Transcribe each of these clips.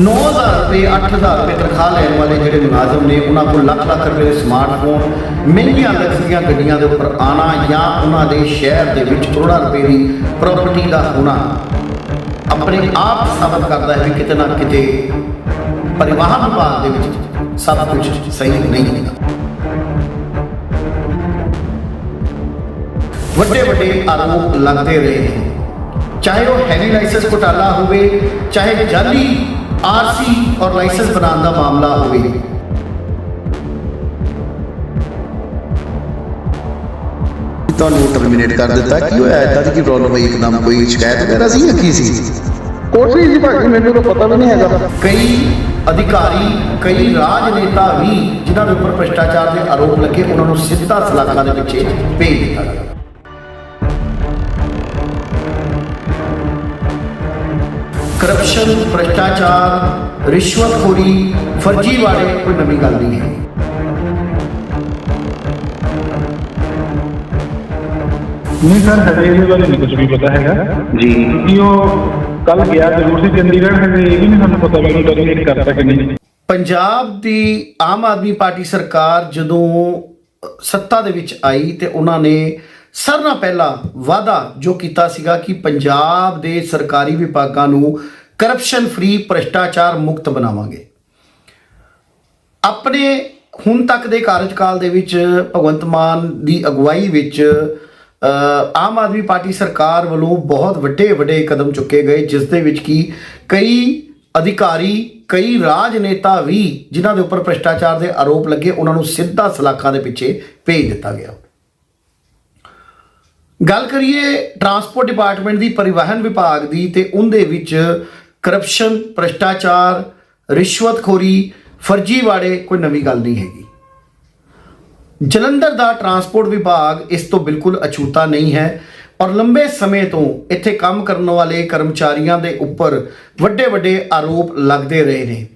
9000 ਰੁਪਏ 8000 ਰੁਪਏ ਤਨਖਾਹ ਲੈਣ ਵਾਲੇ ਜਿਹੜੇ ਮੁਲਾਜ਼ਮ ਨੇ, ਉਹਨਾਂ ਕੋਲ ਲੱਖ ਲੱਖ ਰੁਪਏ ਦੇ ਸਮਾਰਟਫੋਨ ਮਹਿੰਗੀਆਂ ਲਗਜ਼ਰੀਆਂ ਗੱਡੀਆਂ ਦੇ ਉੱਪਰ ਆਣਾ ਜਾਂ ਉਹਨਾਂ ਦੇ ਸ਼ਹਿਰ ਦੇ ਵਿੱਚ ਕਰੋੜਾਂ ਰੁਪਏ ਦੀ ਪ੍ਰਾਪਰਟੀ ਦਾ ਹੋਣਾ। ਆਪਣੇ ਆਪ ਸਾਬਤ ਕਰਦਾ ਹੈ ਵੀ ਕਿਤੇ ਨਾ ਕਿਤੇ ਪਰਿਵਾਹਨ ਵਿਭਾਗ ਦੇ ਵਿੱਚ ਸਭ ਕੁਝ ਸਹੀ ਨਹੀਂ ਹੈ ਵੱਡੇ ਵੱਡੇ ਆਰੋਪ ਲੱਗਦੇ ਰਹੇ ਨੇ। ਚਾਹੇ ਉਹ ਹੈਵੀ ਲਾਇਸੈਂਸ ਘੁਟਾਲਾ ਹੋਵੇ, ਚਾਹੇ ਜਾਲੀ ਆਰਸੀ ਔਰ ਲਾਇਸੈਂਸ ਬਣਾਉਣ ਦਾ ਮਾਮਲਾ ਹੋਵੇ। ਤੁਹਾਨੂੰ ਟਰਮੀਨੇਟ ਕਰ ਦਿੱਤਾ। ਕੀ ਹੋਇਆ ਇਦਾਂ ਦੀ ਕੀ ਪ੍ਰੋਬਲਮ ਹੋਈ? ਇੱਕਦਮ ਕੋਈ ਸ਼ਿਕਾਇਤ ਵਗੈਰਾ ਸੀ ਜਾਂ ਕੀ ਸੀ? ਕੋਸ਼ਿਸ਼ ਜੀ ਭਾਜੀ ਮੈਨੂੰ ਤਾਂ ਪਤਾ ਵੀ ਨਹੀਂ ਹੈਗਾ। ਕਈ ਅਧਿਕਾਰੀ ਕਈ ਰਾਜਨੇਤਾ ਵੀ ਜਿਨ੍ਹਾਂ ਦੇ ਉੱਪਰ ਭ੍ਰਿਸ਼ਟਾਚਾਰ ਦੇ ਆਰੋਪ ਲੱਗੇ ਉਹਨਾਂ ਨੂੰ ਸਿੱਧਾ ਸਲਾਖਾਂ ਦੇ ਪਿੱਛੇ ਭੇਜ ਦਿੱਤਾ। ਗਿਆ ਕਰਪਸ਼ਨ ਭ੍ਰਿਸ਼ਟਾਚਾਰ ਰਿਸ਼ਵਤਖੋਰੀ ਫਰਜ਼ੀਵਾੜੇ ਕੋਈ ਨਵੀਂ ਗੱਲ ਨਹੀਂ ਹੈ। ਨਹੀਂ ਸਰ ਹਜੇ ਇਹਦੇ ਬਾਰੇ ਨਹੀਂ ਕੁਝ ਵੀ ਪਤਾ ਹੈਗਾ। ਜੀ। ਕਿ ਉਹ ਕੱਲ ਗਿਆ ਜ਼ਰੂਰ ਸੀ ਚੰਡੀਗੜ੍ਹ ਹਜੇ ਇਹ ਵੀ ਨਹੀਂ ਸਾਨੂੰ ਪਤਾ ਵੀ ਉਹਨੂੰ ਟਰਮੀਨੇਟ ਕਰਤਾ ਕਿ ਨਹੀਂ। ਪੰਜਾਬ ਦੀ ਆਮ ਆਦਮੀ ਪਾਰਟੀ ਸਰਕਾਰ ਜਦੋਂ ਸੱਤਾ ਦੇ ਵਿੱਚ ਆਈ ਤੇ ਉਹਨਾਂ ਨੇ ਸਾਰਿਆਂ ਨਾਲ ਪਹਿਲਾ ਵਾਅਦਾ ਜੋ ਕੀਤਾ ਸੀਗਾ ਕਿ ਪੰਜਾਬ ਦੇ ਸਰਕਾਰੀ ਵਿਭਾਗਾਂ ਨੂੰ ਕਰਪਸ਼ਨ ਫ੍ਰੀ ਭ੍ਰਿਸ਼ਟਾਚਾਰ ਮੁਕਤ ਬਣਾਵਾਂਗੇ। ਆਪਣੇ ਹੁਣ ਤੱਕ ਦੇ ਕਾਰਜਕਾਲ ਦੇ ਵਿੱਚ ਭਗਵੰਤ ਮਾਨ ਦੀ ਅਗਵਾਈ ਵਿੱਚ ਆਮ ਆਦਮੀ ਪਾਰਟੀ ਸਰਕਾਰ ਵੱਲੋਂ ਬਹੁਤ ਵੱਡੇ ਵੱਡੇ ਕਦਮ ਚੁੱਕੇ ਗਏ, ਜਿਸ ਦੇ ਵਿੱਚ ਕੀ ਕਈ ਅਧਿਕਾਰੀ, ਕਈ ਰਾਜਨੇਤਾ ਵੀ ਜਿਨ੍ਹਾਂ ਦੇ ਉੱਪਰ ਭ੍ਰਿਸ਼ਟਾਚਾਰ ਦੇ ਆਰੋਪ ਲੱਗੇ, ਉਹਨਾਂ ਨੂੰ ਸਿੱਧਾ ਸਲਾਖਾਂ ਦੇ ਪਿੱਛੇ ਭੇਜ ਦਿੱਤਾ ਗਿਆ। ਗੱਲ ਕਰੀਏ ਟਰਾਂਸਪੋਰਟ ਡਿਪਾਰਟਮੈਂਟ ਦੀ ਪਰਿਵਹਨ ਵਿਭਾਗ ਦੀ ਤੇ ਉਹਦੇ ਵਿੱਚ ਕਰਪਸ਼ਨ ਭ੍ਰਿਸ਼ਟਾਚਾਰ, ਰਿਸ਼ਵਤਖੋਰੀ ਫਰਜ਼ੀਵਾੜੇ ਕੋਈ ਨਵੀਂ ਗੱਲ ਨਹੀਂ ਹੈਗੀ। ਜਲੰਧਰ ਦਾ ਟਰਾਂਸਪੋਰਟ ਵਿਭਾਗ ਇਸ ਤੋਂ ਬਿਲਕੁਲ ਅਛੂਤਾ ਨਹੀਂ ਹੈ ਔਰ ਲੰਬੇ ਸਮੇਂ ਤੋਂ ਇੱਥੇ ਕੰਮ ਕਰਨ ਵਾਲੇ ਕਰਮਚਾਰੀਆਂ ਦੇ ਉੱਪਰ ਵੱਡੇ ਵੱਡੇ ਆਰੋਪ ਲੱਗਦੇ ਰਹੇ ਨੇ।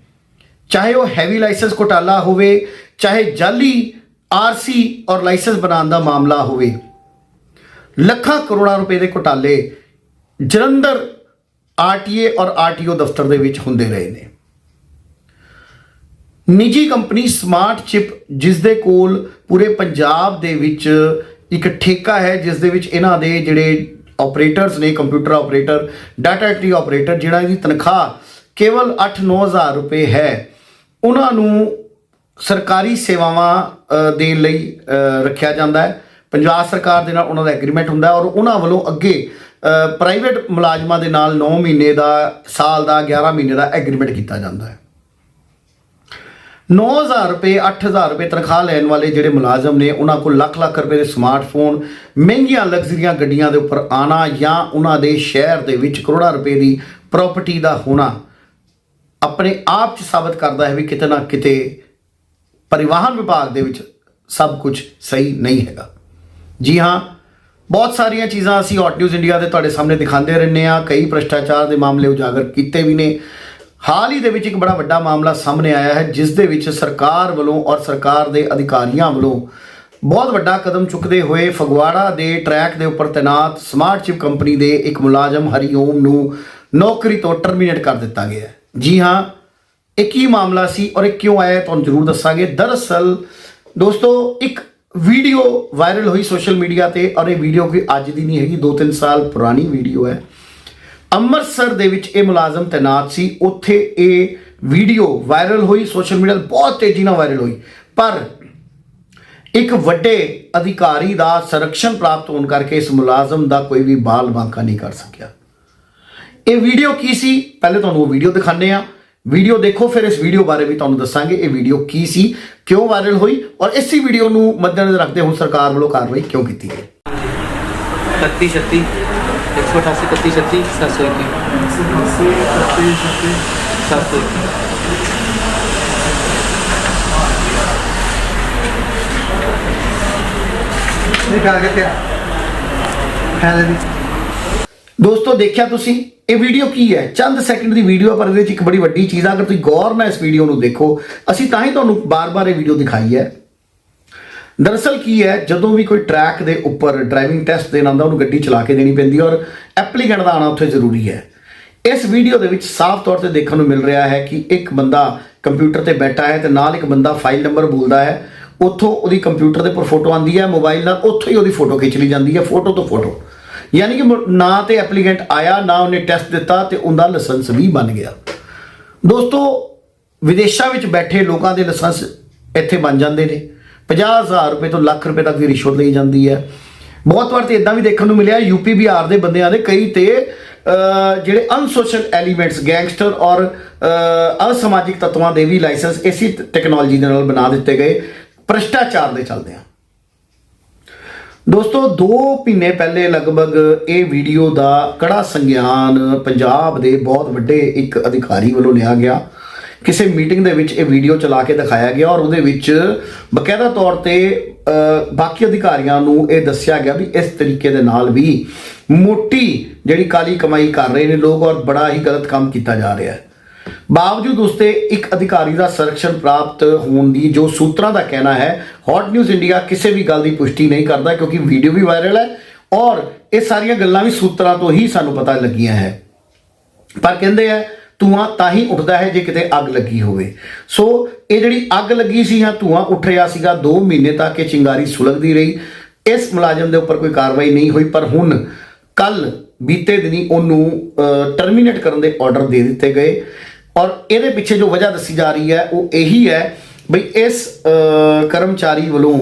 ਚਾਹੇ ਉਹ ਹੈਵੀ ਲਾਇਸੈਂਸ ਘੁਟਾਲਾ ਹੋਵੇ, ਚਾਹੇ ਜਾਲੀ ਆਰਸੀ ਔਰ ਲਾਇਸੈਂਸ ਬਣਾਉਣ ਦਾ ਮਾਮਲਾ ਹੋਵੇ। ਲੱਖਾਂ ਕਰੋੜਾਂ ਰੁਪਏ ਦੇ ਘੁਟਾਲੇ ਜਲੰਧਰ ਆਰਟੀਏ ਔਰ ਆਰਟੀਓ ਦਫ਼ਤਰ ਦੇ ਵਿੱਚ ਹੁੰਦੇ ਰਹੇ ਨੇ। ਨਿੱਜੀ ਕੰਪਨੀ ਸਮਾਰਟ ਚਿਪ ਜਿਸ ਦੇ ਕੋਲ ਪੂਰੇ ਪੰਜਾਬ ਦੇ ਵਿੱਚ ਇੱਕ ਠੇਕਾ ਹੈ ਜਿਸ ਦੇ ਵਿੱਚ ਇਹਨਾਂ ਦੇ ਜਿਹੜੇ ਆਪਰੇਟਰਸ ਨੇ, computer operator, data entry operator, ਜਿਹੜਾ ਦੀ ਤਨਖਾਹ ਕੇਵਲ 8-9000 ਰੁਪਏ ਹੈ, ਉਹਨਾਂ ਨੂੰ ਸਰਕਾਰੀ ਸੇਵਾਵਾਂ ਦੇਣ ਲਈ ਰੱਖਿਆ ਜਾਂਦਾ ਹੈ। ਪੰਜਾਬ ਸਰਕਾਰ ਦੇ ਨਾਲ ਉਹਨਾਂ ਦਾ ਐਗਰੀਮੈਂਟ ਹੁੰਦਾ ਔਰ ਉਹਨਾਂ ਵੱਲੋਂ ਅੱਗੇ ਪ੍ਰਾਈਵੇਟ ਮੁਲਾਜ਼ਮਾਂ ਦੇ ਨਾਲ 9 ਮਹੀਨੇ ਦਾ, ਸਾਲ ਦਾ 11 ਮਹੀਨੇ ਦਾ ਐਗਰੀਮੈਂਟ ਕੀਤਾ ਜਾਂਦਾ ਹੈ। 9000 ਰੁਪਏ 8000 ਰੁਪਏ ਤਨਖਾਹ ਲੈਣ ਵਾਲੇ ਜਿਹੜੇ ਮੁਲਾਜ਼ਮ ਨੇ, ਉਹਨਾਂ ਕੋਲ ਲੱਖ ਲੱਖ ਰੁਪਏ ਦੇ ਸਮਾਰਟਫੋਨ ਮਹਿੰਗੀਆਂ ਲਗਜ਼ਰੀਆਂ ਗੱਡੀਆਂ ਦੇ ਉੱਪਰ ਆਣਾ ਜਾਂ ਉਹਨਾਂ ਦੇ ਸ਼ਹਿਰ ਦੇ ਵਿੱਚ ਕਰੋੜਾਂ ਰੁਪਏ ਦੀ ਪ੍ਰਾਪਰਟੀ ਦਾ ਹੋਣਾ, ਆਪਣੇ ਆਪ 'ਚ ਸਾਬਤ ਕਰਦਾ ਹੈ ਵੀ ਕਿਤੇ ਨਾ ਕਿਤੇ ਪਰਿਵਾਹਨ ਵਿਭਾਗ ਦੇ ਵਿੱਚ ਸਭ ਕੁਝ ਸਹੀ ਨਹੀਂ ਹੈਗਾ। ਜੀ ਹਾਂ, ਬਹੁਤ ਸਾਰੀਆਂ ਚੀਜ਼ਾਂ ਅਸੀਂ ਹੌਟ ਨਿਊਜ਼ ਇੰਡੀਆ ਦੇ ਤੁਹਾਡੇ ਸਾਹਮਣੇ ਦਿਖਾਉਂਦੇ ਰਹਿੰਦੇ ਆ ਕਈ ਭ੍ਰਿਸ਼ਟਾਚਾਰ ਦੇ ਮਾਮਲੇ ਉਜਾਗਰ ਕੀਤੇ ਵੀ ਨੇ। ਹਾਲ ਹੀ ਦੇ ਵਿੱਚ ਇੱਕ ਬੜਾ ਵੱਡਾ ਮਾਮਲਾ ਸਾਹਮਣੇ ਆਇਆ ਹੈ, ਜਿਸ ਦੇ ਵਿੱਚ ਸਰਕਾਰ ਵੱਲੋਂ ਔਰ ਸਰਕਾਰ ਦੇ ਅਧਿਕਾਰੀਆਂ ਵੱਲੋਂ ਬਹੁਤ ਵੱਡਾ ਕਦਮ ਚੁੱਕਦੇ ਹੋਏ ਫਗਵਾੜਾ ਦੇ ਟਰੈਕ ਦੇ ਉੱਪਰ ਤੈਨਾਤ ਸਮਾਰਟ ਚਿਪ ਕੰਪਨੀ ਦੇ ਇੱਕ ਮੁਲਾਜ਼ਮ ਹਰੀਓਮ ਨੂੰ ਨੌਕਰੀ ਤੋਂ ਟਰਮੀਨੇਟ ਕਰ ਦਿੱਤਾ ਗਿਆ ਹੈ। ਜੀ ਹਾਂ, ਇਹ ਕੀ ਮਾਮਲਾ ਸੀ ਔਰ ਇਹ ਕਿਉਂ ਆਇਆ ਤੁਹਾਨੂੰ ਜ਼ਰੂਰ ਦੱਸਾਂਗੇ। ਦਰਅਸਲ ਦੋਸਤੋ, ਇੱਕ ਵੀਡੀਓ ਵਾਇਰਲ ਹੋਈ ਸੋਸ਼ਲ ਮੀਡੀਆ ਤੇ ਔਰ ਇਹ ਵੀਡੀਓ ਕੋਈ ਅੱਜ ਦੀ ਨਹੀਂ ਹੈਗੀ 2-3 ਸਾਲ ਪੁਰਾਣੀ ਵੀਡੀਓ ਹੈ। ਅੰਮ੍ਰਿਤਸਰ ਦੇ ਵਿੱਚ ਇਹ ਮੁਲਾਜ਼ਮ ਤੈਨਾਤ ਸੀ। ਉੱਥੇ ਇਹ ਵੀਡੀਓ ਵਾਇਰਲ ਹੋਈ, ਸੋਸ਼ਲ ਮੀਡੀਆ ਤੇ ਬਹੁਤ ਤੇਜ਼ੀ ਨਾਲ ਵਾਇਰਲ ਹੋਈ। ਪਰ ਇੱਕ ਵੱਡੇ ਅਧਿਕਾਰੀ ਦਾ ਸੰਰਕਸ਼ਣ ਪ੍ਰਾਪਤ ਹੋਣ ਕਰਕੇ ਇਸ ਮੁਲਾਜ਼ਮ ਦਾ ਕੋਈ ਵੀ ਬਾਲ ਬਾਂਕਾ ਨਹੀਂ ਕਰ ਸਕਿਆ। ਇਹ ਵੀਡੀਓ ਕੀ ਸੀ? ਪਹਿਲੇ ਤੁਹਾਨੂੰ ਉਹ ਵੀਡੀਓ ਦਿਖਾਣੇ ਆ ਵੀਡੀਓ ਦੇਖੋ ਫਿਰ ਇਸ ਵੀਡੀਓ ਬਾਰੇ ਵੀ ਤੁਹਾਨੂੰ ਦੱਸਾਂਗੇ ਇਹ ਵੀਡੀਓ ਕੀ ਸੀ ਕਿਉਂ ਵਾਇਰਲ ਹੋਈ ਔਰ ਇਸੇ ਵੀਡੀਓ ਨੂੰ ਮੱਦੇਨਜ਼ਰ ਰੱਖਦੇ ਹੋਏ ਸਰਕਾਰ ਵੱਲੋਂ ਕਾਰਵਾਈ ਕਿਉਂ ਕੀਤੀ ਗਈ? 31 36 188 31 ਦੋਸਤੋ ਦੇਖਿਆ ਤੁਸੀਂ? ਇਹ ਵੀਡੀਓ ਕੀ ਹੈ? ਚੰਦ ਸੈਕਿੰਡ ਦੀ ਵੀਡੀਓ ਹੈ, ਪਰ ਇਹਦੇ ਵਿੱਚ ਇੱਕ ਬੜੀ ਵੱਡੀ ਚੀਜ਼ ਆ। ਅਗਰ ਤੁਸੀਂ ਗੌਰ ਨਾਲ ਇਸ ਵੀਡੀਓ ਨੂੰ ਦੇਖੋ ਅਸੀਂ ਤਾਂ ਹੀ ਤੁਹਾਨੂੰ ਬਾਰ-ਬਾਰ ਇਹ ਵੀਡੀਓ ਦਿਖਾਈ ਹੈ। ਦਰਅਸਲ ਕੀ ਹੈ ਜਦੋਂ ਵੀ ਕੋਈ ਟਰੈਕ ਦੇ ਉੱਪਰ ਡਰਾਈਵਿੰਗ ਟੈਸਟ ਦੇਣ ਆਉਂਦਾ ਉਹਨੂੰ ਗੱਡੀ ਚਲਾ ਕੇ ਦੇਣੀ ਪੈਂਦੀ ਹੈ ਔਰ ਐਪਲੀਕੈਂਟ ਦਾ ਆਣਾ ਉੱਥੇ ਜ਼ਰੂਰੀ ਹੈ। ਇਸ ਵੀਡੀਓ ਦੇ ਵਿੱਚ ਸਾਫ਼ ਤੌਰ ਤੇ ਦੇਖਣ ਨੂੰ ਮਿਲ ਰਿਹਾ ਹੈ ਕਿ ਇੱਕ ਬੰਦਾ ਕੰਪਿਊਟਰ ਤੇ ਬੈਠਾ ਹੈ ਤੇ ਨਾਲ ਇੱਕ ਬੰਦਾ ਫਾਈਲ ਨੰਬਰ ਬੋਲਦਾ ਹੈ। ਉੱਥੋਂ ਉਹਦੀ ਕੰਪਿਊਟਰ ਦੇ ਉੱਪਰ ਫੋਟੋ ਆਉਂਦੀ ਹੈ ਮੋਬਾਈਲ ਨਾਲ ਉੱਥੋਂ ਹੀ ਉਹਦੀ ਫੋਟੋ ਖਿੱਚ ਲਈ ਜਾਂਦੀ ਹੈ ਫੋਟੋ ਤੋਂ ਫੋਟੋ ਯਾਨੀ ਕਿ ਨਾ ਤੇ ਐਪਲੀਕੈਂਟ ਆਇਆ, ਨਾ ਉਹਨੇ ਟੈਸਟ ਦਿੱਤਾ ਤੇ ਉਹਦਾ ਲਾਇਸੈਂਸ ਵੀ ਬਣ ਗਿਆ। ਦੋਸਤੋ, ਵਿਦੇਸ਼ਾਂ ਵਿੱਚ ਬੈਠੇ ਲੋਕਾਂ ਦੇ ਲਾਇਸੈਂਸ ਇੱਥੇ ਬਣ ਜਾਂਦੇ ਨੇ। 50000 ਰੁਪਏ ਤੋਂ ਲੱਖ ਰੁਪਏ ਤੱਕ ਦੀ ਰਿਸ਼ਵਤ ਲਈ ਜਾਂਦੀ ਹੈ। ਬਹੁਤ ਵਾਰ ਤੇ ਇਦਾਂ ਵੀ ਦੇਖਣ ਨੂੰ ਮਿਲਿਆ, ਯੂਪੀ, ਬਿਹਾਰ ਦੇ ਬੰਦਿਆਂ ਦੇ ਕਈ ਤੇ ਜਿਹੜੇ ਅਨਸੋਸ਼ਲ ਐਲੀਮੈਂਟਸ, ਗੈਂਗਸਟਰ ਔਰ ਅਸਮਾਜਿਕ ਤੱਤਵਾਂ ਦੇ ਵੀ ਲਾਇਸੈਂਸ ਇਸੇ ਟੈਕਨੋਲੋਜੀ ਦੇ ਨਾਲ ਬਣਾ ਦਿੱਤੇ ਗਏ। ਭ੍ਰਿਸ਼ਟਾਚਾਰ ਦੇ ਚੱਲਦੇ ਆ। ਦੋਸਤੋ 2 ਮਹੀਨੇ ਪਹਿਲੇ ਲਗਭਗ ਇਹ ਵੀਡੀਓ ਦਾ ਕੜਾ ਸੰਗਿਆਨ ਪੰਜਾਬ ਦੇ ਬਹੁਤ ਵੱਡੇ ਇੱਕ ਅਧਿਕਾਰੀ ਵੱਲੋਂ ਲਿਆ ਗਿਆ। ਕਿਸੇ ਮੀਟਿੰਗ ਦੇ ਵਿੱਚ ਇਹ ਵੀਡੀਓ ਚਲਾ ਕੇ ਦਿਖਾਇਆ ਗਿਆ ਔਰ ਉਹਦੇ ਵਿੱਚ ਬਕਾਇਦਾ ਤੌਰ ਤੇ ਬਾਕੀ ਅਧਿਕਾਰੀਆਂ ਨੂੰ ਇਹ ਦੱਸਿਆ ਗਿਆ ਵੀ ਇਸ ਤਰੀਕੇ ਦੇ ਨਾਲ ਵੀ ਮੋਟੀ ਜਿਹੜੀ ਕਾਲੀ ਕਮਾਈ ਕਰ ਰਹੇ ਨੇ ਲੋਕ ਔਰ ਬੜਾ ਹੀ ਗਲਤ ਕੰਮ ਕੀਤਾ ਜਾ ਰਿਹਾ ਹੈ। ਬਾਵਜੂਦ ਉਸਤੇ ਇੱਕ ਅਧਿਕਾਰੀ ਦਾ ਸੰਰਕਸ਼ਣ ਪ੍ਰਾਪਤ ਹੋਣ ਦੀ ਜੋ ਸੂਤਰਾਂ ਦਾ ਕਹਿਣਾ ਹੈ ਹੌਟ ਨਿਊਜ਼ ਇੰਡੀਆ ਕਿਸੇ ਵੀ ਗੱਲ ਦੀ ਪੁਸ਼ਟੀ ਨਹੀਂ ਕਰਦਾ ਕਿਉਂਕਿ ਵੀਡੀਓ ਵੀ ਵਾਇਰਲ ਹੈ ਔਰ ਇਹ ਸਾਰੀਆਂ ਗੱਲਾਂ ਵੀ ਸੂਤਰਾਂ ਤੋਂ ਹੀ ਸਾਨੂੰ ਪਤਾ ਲੱਗੀਆਂ ਹੈ। ਪਰ ਕਹਿੰਦੇ ਆ, ਧੂਆਂ ਤਾਂ ਹੀ ਉੱਠਦਾ ਹੈ ਜੇ ਕਿਤੇ ਅੱਗ ਲੱਗੀ ਹੋਵੇ। ਸੋ ਇਹ ਜਿਹੜੀ ਅੱਗ ਲੱਗੀ ਸੀ ਜਾਂ ਧੂਆਂ ਉੱਠ ਰਿਹਾ ਸੀਗਾ 2 ਮਹੀਨੇ ਤੱਕ ਇਹ ਚਿੰਗਾਰੀ ਸੁਲਗਦੀ ਰਹੀ। ਇਸ ਮੁਲਾਜ਼ਮ ਦੇ ਉੱਪਰ ਕੋਈ ਕਾਰਵਾਈ ਨਹੀਂ ਹੋਈ, ਪਰ ਹੁਣ ਕੱਲ ਬੀਤੇ ਦਿਨੀ ਉਹਨੂੰ ਟਰਮੀਨੇਟ ਕਰਨ ਦੇ ਆਰਡਰ ਦੇ ਦਿੱਤੇ ਗਏ। ਔਰ ਇਹਦੇ ਪਿੱਛੇ ਜੋ ਵਜ੍ਹਾ ਦੱਸੀ ਜਾ ਰਹੀ ਹੈ, ਉਹ ਇਹੀ ਹੈ ਬਈ ਇਸ ਕਰਮਚਾਰੀ ਵੱਲੋਂ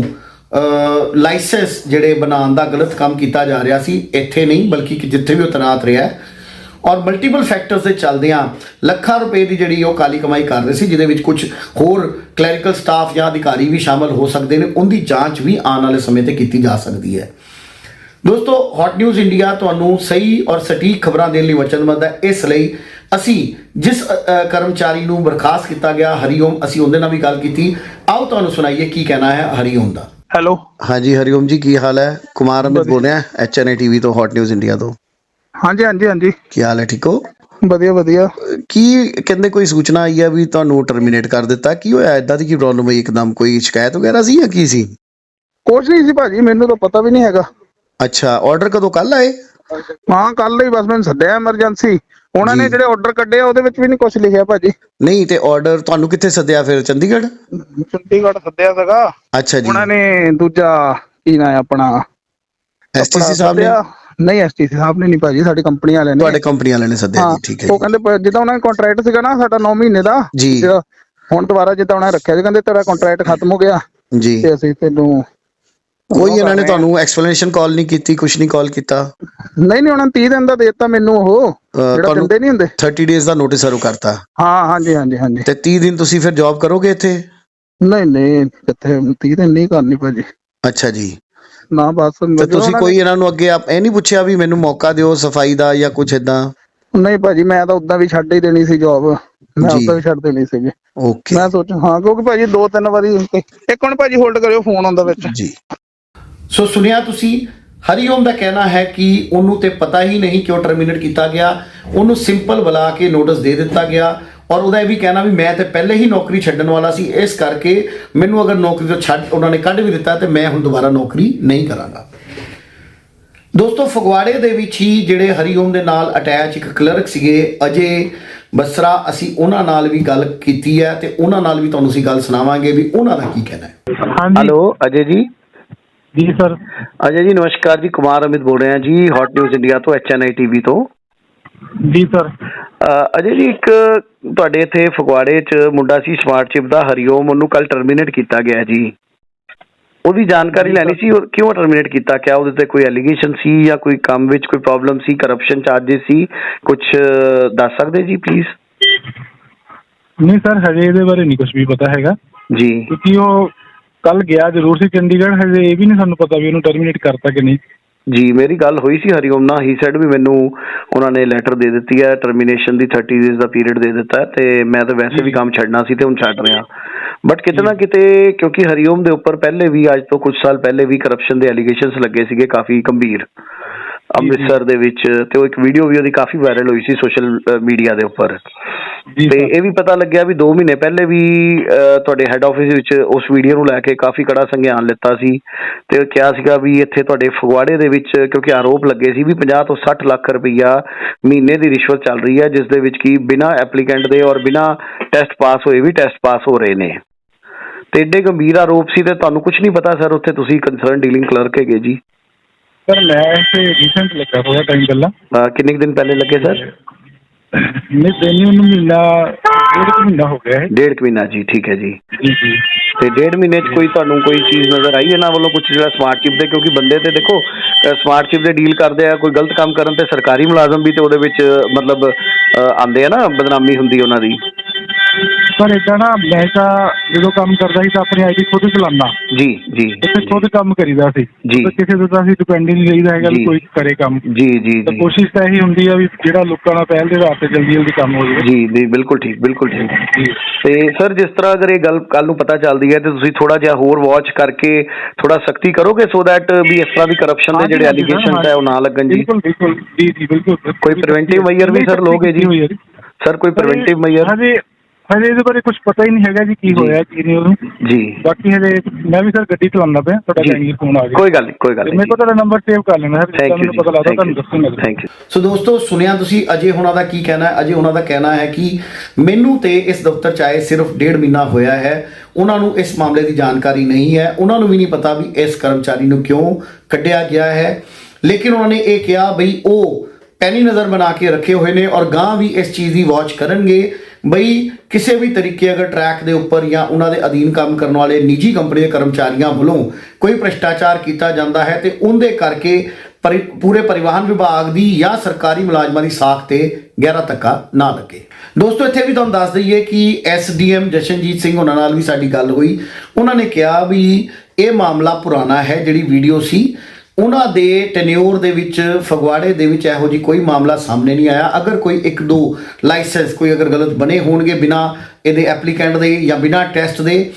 ਲਾਇਸੈਂਸ ਜਿਹੜੇ ਬਣਾਉਣ ਦਾ ਗਲਤ ਕੰਮ ਕੀਤਾ ਜਾ ਰਿਹਾ ਸੀ, ਇੱਥੇ ਨਹੀਂ, ਬਲਕਿ ਕਿ ਜਿੱਥੇ ਵੀ ਉਹ ਤੈਨਾਤ ਰਿਹਾ ਔਰ ਮਲਟੀਪਲ ਫੈਕਟਰਸ ਦੇ ਚੱਲਦਿਆਂ ਲੱਖਾਂ ਰੁਪਏ ਦੀ ਜਿਹੜੀ ਉਹ ਕਾਲੀ ਕਮਾਈ ਕਰ ਰਹੇ ਸੀ, ਜਿਹਦੇ ਵਿੱਚ ਕੁਝ ਹੋਰ ਕਲੈਰੀਕਲ ਸਟਾਫ ਜਾਂ ਅਧਿਕਾਰੀ ਵੀ ਸ਼ਾਮਲ ਹੋ ਸਕਦੇ ਨੇ, ਉਹਦੀ ਜਾਂਚ ਵੀ ਆਉਣ ਵਾਲੇ ਸਮੇਂ ਤੇ ਕੀਤੀ ਜਾ ਸਕਦੀ ਹੈ। ਦੋਸਤੋ ਹੌਟ ਨਿਊਜ਼ ਇੰਡੀਆ ਤੁਹਾਨੂੰ ਸਹੀ ਔਰ ਸਟੀਕ ਖਬਰਾਂ ਦੇਣ ਲਈ ਵਚਨਬੱਧ ਹੈ। ਇਸ ਲਈ ਅਸੀਂ ਜਿਸ ਕਰਮਚਾਰੀ ਨੂੰ ਬਰਖਾਸਤ ਕੀਤਾ ਗਿਆ ਹਰੀਓਮ ਅਸੀਂ ਉਹਦੇ ਨਾਲ ਵੀ ਗੱਲ ਕੀਤੀ। ਆਓ ਤੁਹਾਨੂੰ ਸੁਣਾਈਏ ਕੀ ਕਹਿਣਾ ਹੈ ਹਰੀਓਮ ਦਾ। ਹੈਲੋ। ਹਾਂਜੀ ਹਰੀਓਮ ਜੀ ਕੀ ਹਾਲ ਹੈ? ਕੁਮਾਰ ਅਮਿਤ ਬੋਲ ਰਿਹਾ ਐਚਐਨਏ ਟੀਵੀ ਤੋਂ ਹੌਟ ਨਿਊਜ਼ ਇੰਡੀਆ ਤੋਂ। ਹਾਂਜੀ ਹਾਂਜੀ ਹਾਂਜੀ। ਕੀ ਹਾਲ ਹੈ ਠੀਕ ਹੋ? ਵਧੀਆ ਵਧੀਆ। ਕੀ ਕਹਿੰਦੇ ਕੋਈ ਸੂਚਨਾ ਆਈ ਹੈ ਵੀ ਤੁਹਾਨੂੰ ਟਰਮੀਨੇਟ ਕਰ ਦਿੱਤਾ? ਕੀ ਹੋਇਆ? ਇਦਾਂ ਦੀ ਕੀ ਪ੍ਰੋਬਲਮ ਹੋਈ ਇੱਕਦਮ ਕੋਈ ਸ਼ਿਕਾਇਤ ਵਗੈਰਾ ਸੀ ਜਾਂ ਕੀ ਸੀ? ਕੁਛ ਨਹੀਂ ਸੀ ਭਾਜੀ ਮੈਨੂੰ ਤਾਂ ਪਤਾ ਵੀ ਨਹੀਂ ਹੈਗਾ। ਅੱਛਾ ਆਰਡਰ ਕਦੋਂ ਕੱਲ ਆਏ? ਹਾਂ ਕੱਲ ਹੀ ਬਸ ਮੈਨੂੰ ਸੱਦਿਆ ਐਮਰਜੈਂਸੀ ਉਹਨਾਂ ਨੇ। ਜਿਹੜੇ ਆਰਡਰ ਕੱਢੇ ਆ ਉਹਦੇ ਵਿੱਚ ਵੀ ਨਹੀਂ ਕੁਝ ਲਿਖਿਆ ਭਾਜੀ। ਨਹੀਂ ਤੇ ਆਰਡਰ ਤੁਹਾਨੂੰ ਕਿੱਥੇ ਸੱਦਿਆ ਫਿਰ ਚੰਡੀਗੜ੍ਹ? ਚੰਡੀਗੜ੍ਹ ਸੱਦਿਆ ਸੀਗਾ। ਅੱਛਾ ਜੀ। ਉਹਨਾਂ ਨੇ ਦੂਜਾ ਕੀ ਨਾਂ ਆਪਣਾ? ਐਸਟੀਸੀ ਸਾਹਿਬ ਨੇ। ਨਹੀਂ ਐਸਟੀਸੀ ਸਾਹਿਬ ਨੇ ਨਹੀਂ ਭਾਜੀ ਸਾਡੀ ਕੰਪਨੀ ਵਾਲਿਆਂ ਨੇ। ਤੁਹਾਡੇ ਕੰਪਨੀ ਵਾਲਿਆਂ ਨੇ ਸੱਦਿਆ ਜੀ ਠੀਕ ਹੈ ਉਹ ਕਹਿੰਦੇ ਜਿੱਦਾਂ ਉਹਨਾਂ ਦਾ ਕੰਟਰੈਕਟ ਸੀਗਾ ਨਾ ਸਾਡਾ 9 ਮਹੀਨੇ ਦਾ ਜੀ। ਹੁਣ ਦੁਬਾਰਾ ਜਿੱਦਾਂ ਉਹਨਾਂ ਨੇ ਰੱਖਿਆ ਸੀ ਕਹਿੰਦੇ ਤੇਰਾ ਕੰਟਰੈਕਟ ਖਤਮ ਹੋ ਗਿਆ। ਜੀ। ਤੇ ਅਸੀਂ ਤੈਨੂੰ ਕੋਈ ਇਹਨਾਂ ਨੇ ਤੁਹਾਨੂੰ ਐਕਸਪਲੇਨੇਸ਼ਨ ਕਾਲ ਨਹੀਂ ਕੀਤੀ ਕੁਝ ਨਹੀਂ ਕਾਲ ਕੀਤਾ। ਨਹੀਂ ਨਹੀਂ ਉਹਨਾਂ ਨੇ 30 ਦਿਨ ਦਾ ਦੇ ਦਿੱਤਾ ਮੈਨੂੰ ਉਹ। ਜਿਹੜਾ ਦਿੰਦੇ ਨਹੀਂ ਹੁੰਦੇ। 30 ਡੇਜ਼ ਦਾ ਨੋਟਿਸ ਸਰਵ ਕਰਤਾ। ਹਾਂ ਹਾਂਜੀ ਹਾਂਜੀ ਹਾਂਜੀ। ਤੇ 30 ਦਿਨ ਤੁਸੀਂ ਫਿਰ ਜੌਬ ਕਰੋਗੇ ਇੱਥੇ? ਨਹੀਂ ਨਹੀਂ ਕਿੱਥੇ 30 ਦਿਨ ਨਹੀਂ ਕਰਨੀ ਭਾਜੀ। ਅੱਛਾ ਜੀ। ਨਾ ਬਸ ਤੇ ਤੁਸੀਂ ਕੋਈ ਇਹਨਾਂ ਨੂੰ ਅੱਗੇ ਆਪ ਇਹ ਨਹੀਂ ਪੁੱਛਿਆ ਵੀ ਮੈਨੂੰ ਮੌਕਾ ਦਿਓ ਸਫ਼ਾਈ ਦਾ ਜਾਂ ਕੁਝ ਇਦਾਂ ਨਹੀਂ ਭਾਜੀ ਮੈਂ ਤਾਂ ਉਦਾਂ ਵੀ ਛੱਡ ਹੀ ਦੇਣੀ ਸੀ ਜੌਬ ਮੈਂ। ਉਦਾਂ ਵੀ ਛੱਡ ਦੇਣੀ ਸੀ ਓਕੇ ਮੈਂ ਸੋਚ ਹਾਂ ਕਿਉਂਕਿ ਭਾਜੀ ਦੋ ਤਿੰਨ ਵਾਰੀ ਇੱਕ ਹੁਣ ਭਾਜੀ ਹੋਲਡ ਕਰਿਓ ਫੋਨ ਆਉਂਦਾ ਵਿੱਚ। ਜੀ। ਸੋ ਸੁਣਿਆ ਤੁਸੀਂ ਹਰੀ ਓਮ ਦਾ ਕਹਿਣਾ ਹੈ ਕਿ ਉਹਨੂੰ ਤੇ ਪਤਾ ਹੀ ਨਹੀਂ ਕਿਉਂ ਟਰਮੀਨੇਟ ਕੀਤਾ ਗਿਆ ਉਹਨੂੰ ਸਿੰਪਲ ਬੁਲਾ ਕੇ ਨੋਟਿਸ ਦੇ ਦਿੱਤਾ ਗਿਆ ਔਰ ਉਹਦਾ ਇਹ ਵੀ ਕਹਿਣਾ ਵੀ ਮੈਂ ਤੇ ਪਹਿਲੇ ਹੀ ਨੌਕਰੀ ਛੱਡਣ ਵਾਲਾ ਸੀ ਇਸ ਕਰਕੇ ਮੈਨੂੰ ਅਗਰ ਨੌਕਰੀ ਤੋਂ ਛੱਡ ਉਹਨਾਂ ਨੇ ਕੱਢ ਵੀ ਦਿੱਤਾ ਤੇ ਮੈਂ ਹੁਣ ਦੁਬਾਰਾ ਨੌਕਰੀ ਨਹੀਂ ਕਰਾਂਗਾ। ਦੋਸਤੋ ਫਗਵਾੜੇ ਦੇ ਵਿੱਚ ਹੀ ਜਿਹੜੇ ਹਰੀ ਓਮ ਦੇ ਨਾਲ ਅਟੈਚ ਇੱਕ ਕਲਰਕ ਸੀਗੇ ਅਜੇ ਬਸਰਾ ਅਸੀਂ ਉਹਨਾਂ ਨਾਲ ਵੀ ਗੱਲ ਕੀਤੀ ਹੈ ਤੇ ਉਹਨਾਂ ਨਾਲ ਵੀ ਤੁਹਾਨੂੰ ਅਸੀਂ ਗੱਲ ਸੁਣਾਵਾਂਗੇ ਵੀ ਉਹਨਾਂ ਦਾ ਕੀ ਕਹਿਣਾ ਹੈ। ਹੈਲੋ ਅਜੇ ਜੀ? ਜੀ ਸਰ ਅਜੇ ਜੀ ਨਮਸਕਾਰ ਜੀ ਕੁਮਾਰ ਅਮਿਤ ਬੋਲ ਰਿਹਾ ਜੀ ਹੌਟ ਨਿਊਜ਼ ਇੰਡੀਆ ਤੋਂ ਐਚਐਨਆਈ ਟੀਵੀ ਤੋਂ। ਜੀ ਸਰ ਅਜੇ ਜੀ ਇੱਕ ਤੁਹਾਡੇ ਇੱਥੇ ਫਗਵਾੜੇ 'ਚ ਮੁੰਡਾ ਸੀ ਸਮਾਰਟ ਚਿਪ ਦਾ ਹਰੀਓਮ ਉਹਨੂੰ ਕੱਲ ਟਰਮੀਨੇਟ ਕੀਤਾ ਗਿਆ ਜੀ। ਉਹਦੀ ਜਾਣਕਾਰੀ ਲੈਣੀ ਸੀ ਉਹ ਕਿਉਂ ਟਰਮੀਨੇਟ ਕੀਤਾ ਕਿਆ ਉਹਦੇ ਤੇ ਕੋਈ ਅਲੀਗੇਸ਼ਨ ਸੀ ਜਾਂ ਕੋਈ ਕੰਮ ਵਿੱਚ ਕੋਈ ਪ੍ਰੋਬਲਮ ਸੀ ਕਰਪਸ਼ਨ ਚਾਰजेस ਸੀ? ਕੁਝ ਦੱਸ ਸਕਦੇ ਜੀ ਪਲੀਜ਼ ਨਹੀਂ ਸਰ ਹਜੇ ਇਹਦੇ ਬਾਰੇ ਨਹੀਂ ਕੁਝ ਵੀ ਪਤਾ ਹੈਗਾ। ਜੀ। ਕਿਉਂਕਿ ਉਹ ਕੱਲ ਗਿਆ ਜ਼ਰੂਰ ਸੀ ਚੰਡੀਗੜ੍ਹ ਹਜੇ ਇਹ ਵੀ ਨਹੀਂ ਸਾਨੂੰ ਪਤਾ ਵੀ ਉਹਨੂੰ ਟਰਮੀਨੇਟ ਕਰਤਾ ਕਿ ਨਹੀਂ। ਜੀ ਮੇਰੀ ਗੱਲ ਹੋਈ ਸੀ ਹਰੀਓਮ ਨਾਲ। ਹੀ ਸੈਡ ਵੀ ਮੈਨੂੰ ਉਹਨਾਂ ਨੇ ਲੈਟਰ ਦੇ ਦਿੱਤੀ ਹੈ ਟਰਮੀਨੇਸ਼ਨ ਦੀ 30 ਡੇਜ਼ ਦਾ ਪੀਰੀਅਡ ਦੇ ਦਿੱਤਾ ਤੇ ਮੈਂ ਤਾਂ ਵੈਸੇ ਵੀ ਕੰਮ ਛੱਡਣਾ ਸੀ ਤੇ ਹੁਣ ਛੱਡ ਰਿਹਾ। ਬਟ ਕਿਤੇ ਨਾ ਕਿਤੇ ਕਿਉਂਕਿ ਹਰੀਓਮ ਦੇ ਉੱਪਰ ਪਹਿਲੇ ਵੀ ਅੱਜ ਤੋਂ ਕੁਝ ਸਾਲ ਪਹਿਲੇ ਵੀ ਕਰਪਸ਼ਨ ਦੇ ਐਲੀਗੇਸ਼ਨਸ ਲੱਗੇ ਸੀਗੇ ਕਾਫੀ ਗੰਭੀਰ। ਅੰਮ੍ਰਿਤਸਰ ਦੇ ਵਿੱਚ ਤੇ ਉਹ ਇੱਕ ਵੀਡੀਓ ਵੀ ਉਹਦੀ ਕਾਫੀ ਵਾਇਰਲ ਹੋਈ ਸੀ ਸੋਸ਼ਲ ਮੀਡੀਆ ਦੇ ਉੱਪਰ। ਤੇ। ਇਹ ਵੀ ਪਤਾ ਲੱਗਿਆ ਵੀ 2 ਮਹੀਨੇ ਪਹਿਲੇ ਵੀ ਤੁਹਾਡੇ ਹੈੱਡ ਆਫਿਸ ਵਿੱਚ ਉਸ ਵੀਡੀਓ ਨੂੰ ਲੈ ਕੇ ਕਾਫੀ ਕੜਾ ਸੰਗਿਆਨ ਲਿੱਤਾ ਸੀ ਤੇ ਉਹ ਕਿਹਾ ਸੀਗਾ ਵੀ ਇੱਥੇ ਤੁਹਾਡੇ ਫਗਵਾੜੇ ਦੇ ਵਿੱਚ ਕਿਉਂਕਿ ਆਰੋਪ ਲੱਗੇ ਸੀ ਵੀ 50 ਤੋਂ 60 ਲੱਖ ਰੁਪਈਆ ਮਹੀਨੇ ਦੀ ਰਿਸ਼ਵਤ ਚੱਲ ਰਹੀ ਹੈ ਜਿਸ ਦੇ ਵਿੱਚ ਕੀ ਬਿਨਾਂ ਐਪਲੀਕੈਂਟ ਦੇ ਔਰ ਬਿਨਾਂ ਟੈਸਟ ਪਾਸ ਹੋਏ ਵੀ ਟੈਸਟ ਪਾਸ ਹੋ ਰਹੇ ਨੇ। ਤੇ ਏਡੇ ਗੰਭੀਰ ਆਰੋਪ ਸੀ ਤੇ ਤੁਹਾਨੂੰ ਕੁਝ ਨਹੀਂ ਪਤਾ ਸਰ ਉੱਥੇ ਤੁਸੀਂ ਕੰਸਰਨ ਡੀਲਿੰਗ ਕਲਰਕ ਹੈਗੇ ਜੀ। ਸਰ ਮੈਂ ਇੱਥੇ ਰੀਸੈਂਟ ਲੱਗਾ ਥੋੜਾ ਟਾਈਮ ਪਹਿਲਾਂ ਅਹ, ਕਿੰਨੇ ਕੁ ਦਿਨ ਪਹਿਲੇ ਲੱਗੇ ਸਰ ਨਹੀਂ ਮੈਨੂੰ ਨੂੰ ਮਹੀਨਾ ਡੇਢ ਕੁ ਮਹੀਨਾ ਹੋ ਗਿਆ ਹੈ। ਡੇਢ ਕੁ ਮਹੀਨਾ ਜੀ ਠੀਕ ਹੈ ਜੀ। ਜੀ ਜੀ। ਤੇ ਡੇਢ ਮਹੀਨੇ ਚ ਕੋਈ ਤੁਹਾਨੂੰ ਕੋਈ ਚੀਜ਼ ਨਜ਼ਰ ਆਈ ਇਹਨਾਂ ਵੱਲੋਂ ਕੁਝ ਜਿਹੜਾ ਸਮਾਰਟ ਚਿਪ ਦੇ? ਕਿਉਂਕਿ ਬੰਦੇ ਤੇ ਦੇਖੋ ਸਮਾਰਟ ਚਿਪ ਦੇ ਡੀਲ ਕਰਦੇ ਆ ਕੋਈ ਗਲਤ ਕੰਮ ਕਰਨ ਤੇ ਸਰਕਾਰੀ ਮੁਲਾਜ਼ਮ ਵੀ ਤੇ ਉਹਦੇ ਵਿੱਚ ਅਹ, ਮਤਲਬ ਅਹ, ਆਉਂਦੇ ਆ ਨਾ ਬਦਨਾਮੀ ਹੁੰਦੀ ਉਹਨਾਂ ਦੀ। ਪਰ ਇਦਾਂ ਨਾ ਮੈਂ ਤਾਂ ਜਦੋਂ ਕੰਮ ਕਰਦਾ ਸੀ ਤਾਂ ਆਪਣੀ ਆਈਡੀ ਖੁਦ ਚਲਾਉਣਾ ਜੀ ਜੀ। ਇੱਥੇ ਖੁਦ ਕੰਮ ਕਰੀਦਾ ਸੀ। ਜੀ। ਤੇ ਕਿਸੇ ਤੋਂ ਤਾਂ ਅਸੀਂ ਡਿਪੈਂਡਿੰਗ ਨਹੀਂ ਰਹੀਦਾ ਹੈਗਾ ਜੀ। ਕੋਈ ਕਰੇ ਕੰਮ। ਜੀ ਜੀ ਤਾਂ ਜੀ। ਕੋਸ਼ਿਸ਼ ਤਾਂ ਇਹੀ ਹੁੰਦੀ ਆ ਵੀ ਜਿਹੜਾ ਲੋਕਾਂ ਨਾਲ ਪਹਿਲ ਦੇ ਆਧਾਰ ਤੇ ਜਲਦੀ ਜਲਦੀ ਕੰਮ ਹੋ ਜਾਵੇ। ਜੀ ਜੀ ਬਿਲਕੁਲ ਠੀਕ ਬਿਲਕੁਲ ਠੀਕ। ਜੀ। ਤੇ ਸਰ ਜਿਸ ਤਰ੍ਹਾਂ ਅਗਰ ਇਹ ਗੱਲ ਕੱਲ ਨੂੰ ਪਤਾ ਚੱਲਦੀ ਹੈ ਤੇ ਤੁਸੀਂ ਥੋੜਾ ਜਿਹਾ ਹੋਰ ਵਾਚ ਕਰਕੇ ਥੋੜਾ ਸਖਤੀ ਕਰੋਗੇ ਸੋ ਦੈਟ ਵੀ ਇਸ ਤਰ੍ਹਾਂ ਦੀ ਕਰਪਸ਼ਨ ਦੇ ਜਿਹੜੇ ਹਾਂਜੀ, ਹੈ ਉਹ ਨਾ ਲੱਗਣ ਜੀ। ਬਿਲਕੁਲ ਬਿਲਕੁਲ। ਜੀ ਜੀ ਬਿਲਕੁਲ। ਕੋਈ preventive measure ਵੀ sir ਲੋਗੇ ਜੀ? ਸਰ ਕੋਈ ਪ੍ਰੀਵੈਂਟਿਵ ਮੈਜਰ ਹਜੇ ਹਜੇ ਇਹਦੇ ਬਾਰੇ ਕੁਝ ਪਤਾ ਹੀ ਨਹੀਂ ਹੈਗਾ ਜੀ ਕੀ ਜੀ। ਹੋਇਆ ਕੀ ਨਹੀਂ ਉਹਨੂੰ ਜੀ। ਬਾਕੀ ਹਜੇ ਮੈਂ ਵੀ ਸਰ ਗੱਡੀ ਚਲਾਉਂਦਾ ਪਿਆ ਤੁਹਾਡਾ ਜੀ। ਟਾਈਮ ਫੋਨ ਆ ਗਿਆ। ਕੋਈ ਗੱਲ ਨਹੀਂ ਕੋਈ ਗੱਲ ਨਹੀਂ ਮੇਰੇ ਕੋਲ ਤੁਹਾਡਾ ਨੰਬਰ ਸੇਵ ਕਰ ਲੈਣਾ ਸਰ ਮੈਨੂੰ ਪਤਾ ਲੱਗਦਾ ਤੁਹਾਨੂੰ ਦੱਸੂਗਾ ਥੈਂਕ ਯੂ ਸੋ ਦੋਸਤੋ ਸੁਣਿਆ ਤੁਸੀਂ ਅਜੇ ਉਹਨਾਂ ਦਾ ਕੀ ਕਹਿਣਾ ਹੈ ਅਜੇ ਉਹਨਾਂ ਦਾ ਕਹਿਣਾ ਹੈ ਕਿ ਮੈਨੂੰ ਤੇ ਇਸ ਦਫ਼ਤਰ ਚ ਆਏ ਸਿਰਫ ਡੇਢ ਮਹੀਨਾ ਹੋਇਆ ਹੈ ਉਹਨਾਂ ਨੂੰ ਇਸ ਮਾਮਲੇ ਦੀ ਜਾਣਕਾਰੀ ਨਹੀਂ ਹੈ। ਉਹਨਾਂ ਨੂੰ ਵੀ ਨਹੀਂ ਪਤਾ ਵੀ ਇਸ ਕਰਮਚਾਰੀ ਨੂੰ ਕਿਉਂ ਕੱਢਿਆ ਗਿਆ ਹੈ। ਲੇਕਿਨ ਉਹਨਾਂ ਨੇ ਇਹ ਕਿਹਾ ਬਈ ਉਹ ਪੈਣੀ ਨਜ਼ਰ ਬਣਾ ਕੇ ਰੱਖੇ ਹੋਏ ਨੇ ਔਰ ਗਾਂ ਵੀ ਇਸ ਚੀਜ਼ ਦੀ ਵਾਚ ਕਰਨਗੇ। ਬਈ, ਕਿਸੇ ਵੀ ਤਰੀਕੇ ਅਗਰ ਟਰੈਕ ਦੇ ਉੱਪਰ ਜਾਂ ਉਹਨਾਂ ਦੇ ਅਧੀਨ ਕੰਮ ਕਰਨ ਵਾਲੇ ਨਿੱਜੀ ਕੰਪਨੀ ਦੇ ਕਰਮਚਾਰੀਆਂ ਵੱਲੋਂ ਕੋਈ ਭ੍ਰਿਸ਼ਟਾਚਾਰ ਕੀਤਾ ਜਾਂਦਾ ਹੈ ਤੇ ਉਹਦੇ ਕਰਕੇ ਪਰਿ- ਪੂਰੇ ਪਰਿਵਾਹਨ ਵਿਭਾਗ ਦੀ ਜਾਂ ਸਰਕਾਰੀ ਮੁਲਾਜ਼ਮਾਂ ਦੀ ਸਾਖ ਤੇ ਗਹਿਰਾ ਧੱਕਾ ਨਾ ਲੱਗੇ। ਦੋਸਤੋ, ਇੱਥੇ ਵੀ ਤੁਹਾਨੂੰ ਦੱਸ ਦਈਏ ਕਿ ਐਸਡੀਐਮ ਜਸ਼ਨਜੀਤ ਸਿੰਘ ਉਹਨਾਂ ਨਾਲ ਵੀ ਸਾਡੀ ਗੱਲ ਹੋਈ। ਉਹਨਾਂ ਨੇ ਕਿਹਾ ਵੀ ਇਹ ਮਾਮਲਾ ਪੁਰਾਣਾ ਹੈ, ਜਿਹੜੀ ਵੀਡੀਓ ਸੀ। ਉਹਨਾਂ ਦੇ ਟੈਨਿਓਰ ਦੇ ਵਿੱਚ, ਫਗਵਾੜੇ ਦੇ ਵਿੱਚ ਇਹੋ ਜੀ ਕੋਈ ਮਾਮਲਾ ਸਾਹਮਣੇ ਨਹੀਂ ਆਇਆ। ਅਗਰ ਕੋਈ ਇੱਕ ਦੋ ਲਾਇਸੈਂਸ ਕੋਈ ਅਗਰ ਗਲਤ ਬਣੇ ਹੋਣਗੇ ਬਿਨਾ ਇਹਦੇ ਐਪਲੀਕੈਂਟ ਦੇ ਜਾਂ ਬਿਨਾ ਟੈਸਟ ਦੇ,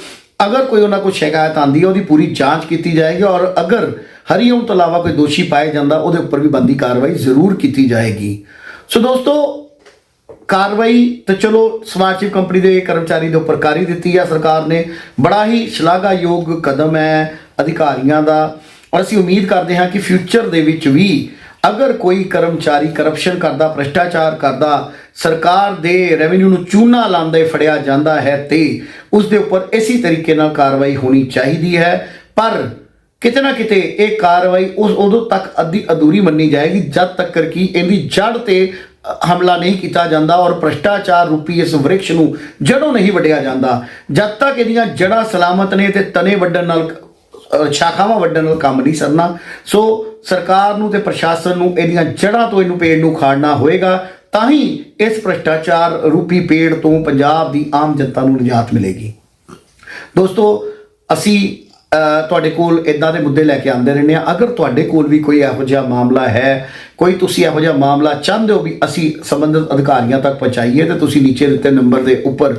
ਅਗਰ ਕੋਈ ਉਹਨਾਂ ਕੋਲ ਸ਼ਿਕਾਇਤ ਆਂਦੀ ਹੈ, ਉਹਦੀ ਪੂਰੀ ਜਾਂਚ ਕੀਤੀ ਜਾਏਗੀ ਔਰ ਅਗਰ ਹਰੀਓਮ ਤੋਂ ਇਲਾਵਾ ਕੋਈ ਦੋਸ਼ੀ ਪਾਇਆ ਜਾਂਦਾ, ਉਹਦੇ ਉੱਪਰ ਵੀ ਬੰਦੀ ਕਾਰਵਾਈ ਜ਼ਰੂਰ ਕੀਤੀ ਜਾਏਗੀ। ਸੋ ਦੋਸਤੋ, ਕਾਰਵਾਈ ਤਾਂ ਚਲੋ ਸਮਾਜਿਕ ਕੰਪਨੀ ਦੇ ਕਰਮਚਾਰੀ ਦੇ ਉੱਪਰ ਕਰ ਹੀ ਦਿੱਤੀ ਆ ਸਰਕਾਰ ਨੇ। ਬੜਾ ਹੀ ਸ਼ਲਾਘਾਯੋਗ ਕਦਮ ਹੈ ਅਧਿਕਾਰੀਆਂ ਦਾ। ਔਰ ਅਸੀਂ ਉਮੀਦ ਕਰਦੇ ਹਾਂ ਕਿ ਫਿਊਚਰ ਦੇ ਵਿੱਚ ਵੀ ਅਗਰ ਕੋਈ ਕਰਮਚਾਰੀ ਕਰਪਸ਼ਨ ਕਰਦਾ, ਭ੍ਰਿਸ਼ਟਾਚਾਰ ਕਰਦਾ, ਸਰਕਾਰ ਦੇ ਰੈਵਨਿਊ ਨੂੰ ਚੂਨਾ ਲਾਉਂਦੇ ਫੜਿਆ ਜਾਂਦਾ ਹੈ ਤੇ ਉਸ ਦੇ ਉੱਪਰ ਇਸੇ ਤਰੀਕੇ ਨਾਲ ਕਾਰਵਾਈ ਹੋਣੀ ਚਾਹੀਦੀ ਹੈ। ਪਰ ਕਿਤੇ ਨਾ ਕਿਤੇ ਇਹ ਕਾਰਵਾਈ ਉਸ ਉਦੋਂ ਤੱਕ ਅੱਧੀ ਅਧੂਰੀ ਮੰਨੀ ਜਾਏਗੀ ਜਦ ਤੱਕ ਕਿ ਇਹਦੀ ਜੜ ਤੇ ਹਮਲਾ ਨਹੀਂ ਕੀਤਾ ਜਾਂਦਾ ਔਰ ਭ੍ਰਿਸ਼ਟਾਚਾਰ ਰੂਪੀ ਇਸ ਵ੍ਰਿਕਸ਼ ਨੂੰ ਜੜੋਂ ਨਹੀਂ ਵੱਢਿਆ ਜਾਂਦਾ। ਜਦ ਤੱਕ ਇਹਦੀਆਂ ਜੜਾਂ ਸਲਾਮਤ ਨੇ ਤੇ ਤਨੇ ਵੱਢਣ ਨਾਲ ਸ਼ਾਖਾਵਾਂ ਵੱਢਣ ਨਾਲ ਕੰਮ ਨਹੀਂ ਸਰਨਾ। ਸੋ ਸਰਕਾਰ ਨੂੰ ਤੇ ਪ੍ਰਸ਼ਾਸਨ ਨੂੰ ਇਹਦੀਆਂ ਜੜ੍ਹਾਂ ਤੋਂ ਇਹਨੂੰ ਪੇੜ ਨੂੰ ਖਾੜਨਾ ਹੋਏਗਾ, ਤਾਂ ਹੀ ਇਸ ਭ੍ਰਿਸ਼ਟਾਚਾਰ ਰੂਪੀ ਪੇੜ ਤੋਂ ਪੰਜਾਬ ਦੀ ਆਮ ਜਨਤਾ ਨੂੰ ਨਿਜਾਤ ਮਿਲੇਗੀ। ਦੋਸਤੋ, ਅਸੀਂ ਤੁਹਾਡੇ ਕੋਲ ਇਦਾਂ ਦੇ ਮੁੱਦੇ ਲੈ ਕੇ ਆਉਂਦੇ ਰਹਿੰਦੇ ਆ ਅਗਰ ਤੁਹਾਡੇ ਕੋਲ ਵੀ ਕੋਈ ਇਹੋ ਜਿਹਾ ਮਾਮਲਾ ਹੈ, ਕੋਈ ਤੁਸੀਂ ਇਹੋ ਜਿਹਾ ਮਾਮਲਾ ਚਾਹੁੰਦੇ ਹੋ ਵੀ ਅਸੀਂ ਸੰਬੰਧਿਤ ਅਧਿਕਾਰੀਆਂ ਤੱਕ ਪਹੁੰਚਾਈਏ, ਤੇ ਤੁਸੀਂ ਨੀਚੇ ਦਿੱਤੇ ਨੰਬਰ ਦੇ ਉੱਪਰ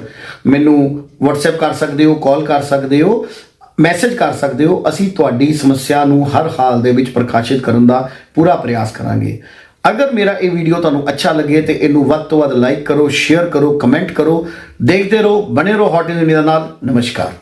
ਮੈਨੂੰ WhatsApp ਕਰ ਸਕਦੇ ਹੋ ਕਾਲ ਕਰ ਸਕਦੇ ਹੋ। ਮੈਸੇਜ ਕਰ ਸਕਦੇ ਹੋ, ਅਸੀਂ ਤੁਹਾਡੀ ਸਮੱਸਿਆ ਨੂੰ ਹਰ ਹਾਲ ਦੇ ਵਿੱਚ ਪ੍ਰਕਾਸ਼ਿਤ ਕਰਨ ਦਾ ਪੂਰਾ ਪ੍ਰਯਾਸ ਕਰਾਂਗੇ। ਅਗਰ ਮੇਰਾ ਇਹ ਵੀਡੀਓ ਤੁਹਾਨੂੰ ਅੱਛਾ ਲੱਗੇ ਤੇ ਇਹਨੂੰ ਵੱਧ ਤੋਂ ਵੱਧ ਲਾਈਕ ਕਰੋ, ਸ਼ੇਅਰ ਕਰੋ, ਕਮੈਂਟ ਕਰੋ, ਦੇਖਦੇ ਰਹੋ, ਬਣੇ ਰਹੋ ਹੌਟ ਇੰਡੀਆ ਨਾਲ। ਨਮਸਕਾਰ।